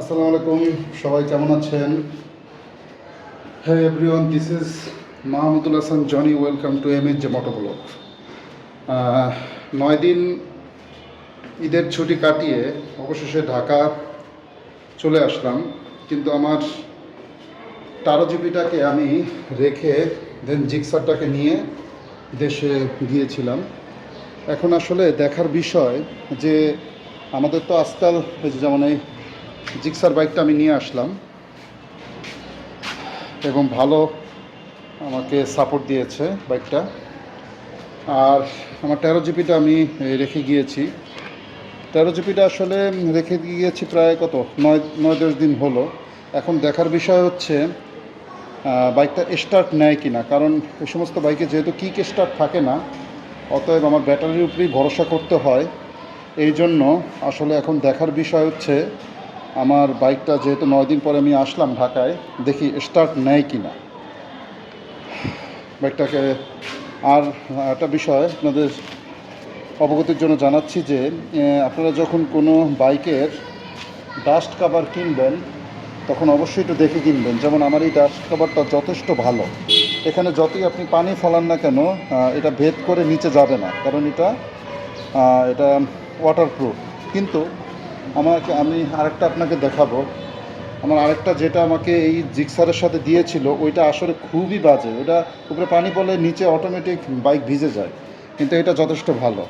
আসসালামু আলাইকুম, সবাই কেমন আছেন? হ্যাঁ everyone this is Mahmudul Hasan Joni welcome to M H J motovlog নয় দিন ঈদের ছুটি কাটিয়ে অবশেষে ঢাকা চলে আসলাম, কিন্তু আমার টারো জিপিটাকে আমি রেখে দেন জিক্সারটাকে নিয়ে দেশে গিয়েছিলাম। এখন আসলে দেখার বিষয় যে আমাদের তো আজকাল যেমন এই জিক্সার বাইকটা আমি নিয়ে আসলাম এবং ভালো আমাকে সাপোর্ট দিয়েছে বাইকটা। আর আমার তেরো জিপিটা আমি রেখে গিয়েছি। তেরো জিপিটা আসলে রেখে গিয়েছি প্রায় কত? নয় নয়, দশ দিন হলো। এখন দেখার বিষয় হচ্ছে বাইকটা স্টার্ট নেয় কি না কারণ এই সমস্ত বাইকে যেহেতু কিক স্টার্ট থাকে না, অতএব আমার ব্যাটারির উপরেই ভরসা করতে হয়। এই জন্য আসলে এখন দেখার বিষয় হচ্ছে আমার বাইকটা যেহেতু নয় দিন পরে আমি আসলাম ঢাকায়, দেখি স্টার্ট নেয় কি না বাইকটাকে আর একটা বিষয় আপনাদের অবগতির জন্য জানাচ্ছি যে আপনারা যখন কোনো বাইকের ডাস্ট কাভার কিনবেন, তখন অবশ্যই একটু দেখে কিনবেন। যেমন আমার এই ডাস্ট কাভারটা যথেষ্ট ভালো। এখানে যতই আপনি পানি ফলান না কেন এটা ভেদ করে নিচে যাবে না। কারণ এটা এটা ওয়াটারপ্রুফ কিন্তু আমাকে, আমি আরেকটা আপনাকে দেখাবো। আমার আরেকটা যেটা আমাকে এই জিক্সারের সাথে দিয়েছিল, ওইটা আসলে খুবই বাজে। ওটা উপরে পানি পড়লে নিচে অটোমেটিক বাইক ভিজে যায়। কিন্তু এটা যথেষ্ট ভালো।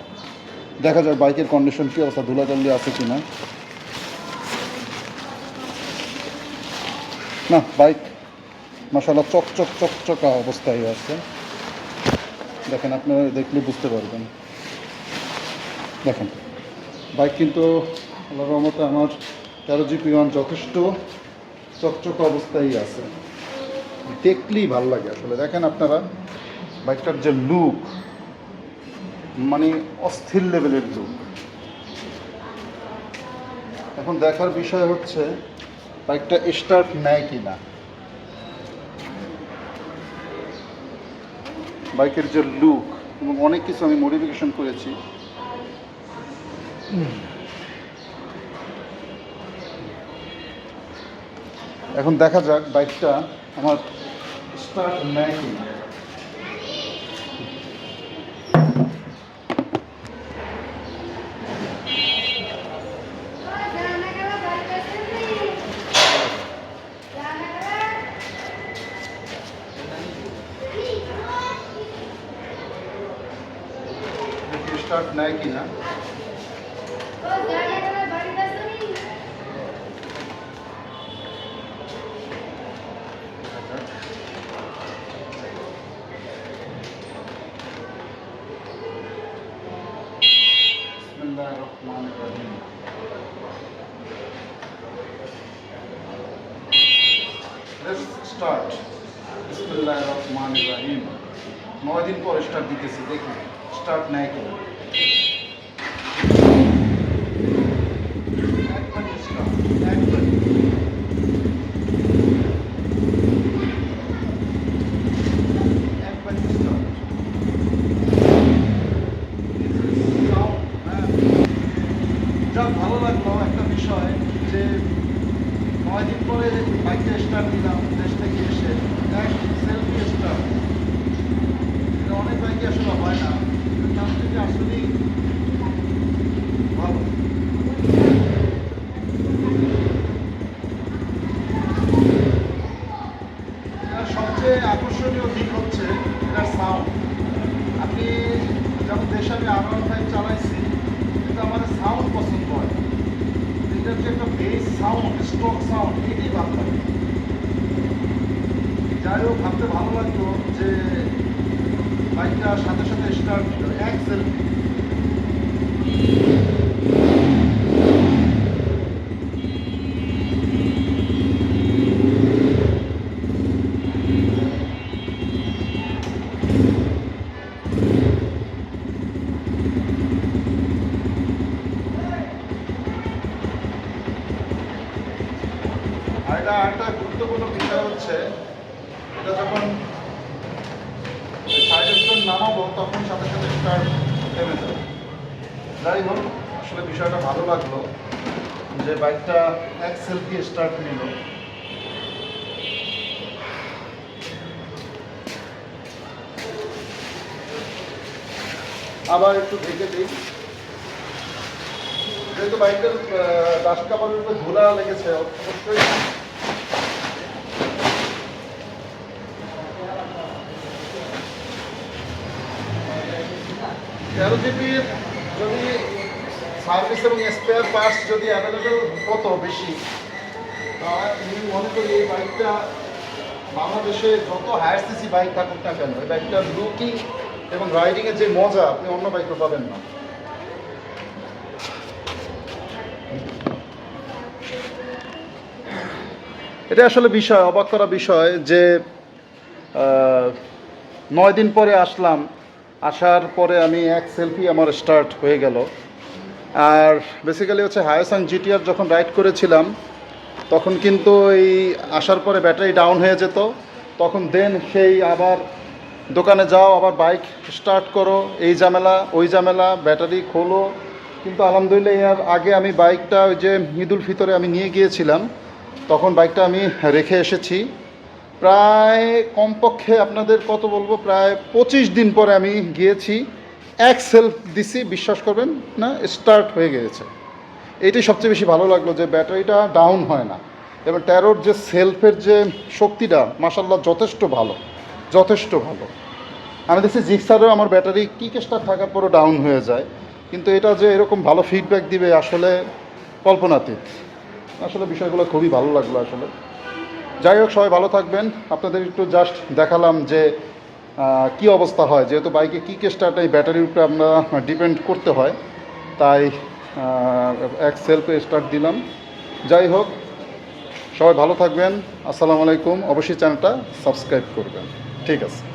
দেখা যায় বাইকের কন্ডিশন কী অবস্থা ধুলাচল্লি আছে কি না না বাইক মাসাল্লাহ চকচক চকচকা অবস্থায় আছে। দেখেন, আপনারা দেখলে বুঝতে পারবেন। দেখেন, বাইক কিন্তু আল্লাহ রহমতে আমার তেরো জিপি ওয়ান যথেষ্ট চকচক অবস্থায় আছে। দেখলেই ভালো লাগে আসলে। দেখেন আপনারা, বাইকটার যে লুক মানে অস্থির লেভেলের লুক এখন দেখার বিষয় হচ্ছে, বাইকটা স্টার্ট নেয় কি না বাইকের যে লুক এবং অনেক কিছু আমি মডিফিকেশন করেছি। এখন দেখা যাক বাইকটা আমার স্টার্ট নেয় কি স্টার্ট নেয় কি না। Let's start. বিসমিল্লাহির রহমানির রহিম নয় দিন পর স্টার্ট দিতেছি দেখি স্টার্ট নেয় কিনা একবারই start, একবারই। একবারই start। যা ভালো লাগল একটা বিষয় যে নয় দিন পরে বাইকটা স্টার্ট দিলাম দেশ থেকে এসে এক সেলফি স্টার্ট এটা অনেক বাইকে আসলে হয় না কিন্তু তার থেকে আসলেই ভালো এটার সবচেয়ে আকর্ষণীয় দিক হচ্ছে এটার সাউন্ড আপনি যখন দেশে আমি আর ওয়ান ফাইভ চালাইছি কিন্তু আমার সাউন্ড পছন্দ হয় এটার যে একটা বেস সাউন্ড স্ট্রক সাউন্ড এটাই ভাবতাম। যাই হোক ভাবতে ভালো লাগতো যে বাইকটা সাথে সাথে স্টার্ট এক সেলফি এটা একটা গুরুত্বপূর্ণ বিষয় হচ্ছে, এটা যখন সাইড নামাবো, তখন সাথে সাথে স্টার্ট থেমে যাবে। যাই হোক, আসলে বিষয়টা ভালো লাগল যে বাইকটা এক সেলফি স্টার্ট নিল। আবার একটু ঢেকে দিই। যেহেতু বাইকটার ডাস্ট কাপড়ের উপরে ধুলা লেগেছে, অবশ্যই তেরো জিবির যদি সার্ভিস এবং স্পেয়ার পার্টস যদি অ্যাভেলেবেল হতো বেশি, তাহলে আমি মনে করি এই বাইকটা বাংলাদেশে যত হায়ার সিসি বাইক থাকুক না কেন, এই বাইকটার লুকিং এবং রাইডিংয়ের যে মজা, আপনি অন্য বাইকে পাবেন না। এটা আসলে বিষয়, অবাক করা বিষয় যে নয় দিন পরে আসলাম আসার পরে আমি এক সেলফি আমার স্টার্ট হয়ে গেল। আর বেসিক্যালি হচ্ছে হায়াসাং জিটিআর যখন রাইড করেছিলাম, তখন কিন্তু এই আসার পরে ব্যাটারি ডাউন হয়ে যেত। তখন দেন সেই আবার দোকানে যাও, আবার বাইক স্টার্ট করো, এই ঝামেলা, ওই ঝামেলা ব্যাটারি খোলো। কিন্তু আলহামদুলিল্লাহ এর আগে আমি বাইকটা ওই যে ঈদুল ফিতরে আমি নিয়ে গিয়েছিলাম, তখন বাইকটা আমি রেখে এসেছি। প্রায় কমপক্ষে আপনাদের কত বলব? প্রায় পঁচিশ দিন পরে আমি গিয়েছি। এক সেলফ দিছি, বিশ্বাস করবেন না স্টার্ট হয়ে গিয়েছে। এটাই সবচেয়ে বেশি ভালো লাগল যে ব্যাটারিটা ডাউন হয় না। এবং ট্যারোর যে সেলফের যে শক্তিটা মাসাল্লাহ যথেষ্ট ভালো যথেষ্ট ভালো। আমি দেখছি জিক্সারও আমার ব্যাটারি কি কেসটা থাকার পরও ডাউন হয়ে যায়। কিন্তু এটা যে এরকম ভালো ফিডব্যাক দিবে আসলে কল্পনাতীত। আসলে বিষয়গুলো খুবই ভালো লাগল আসলে। যাই হোক, সবাই ভালো থাকবেন। আপনাদের একটু জাস্ট দেখালাম যে কি অবস্থা হয়। যেহেতু বাইকে কী কেসটা এই ব্যাটারির উপরে আমরা ডিপেন্ড করতে হয়, তাই এক সেলফে স্টার্ট দিলাম। যাই হোক, সবাই ভালো থাকবেন। আসসালামু আলাইকুম। অবশ্যই চ্যানেলটা সাবস্ক্রাইব করবেন। ঠিক আছে।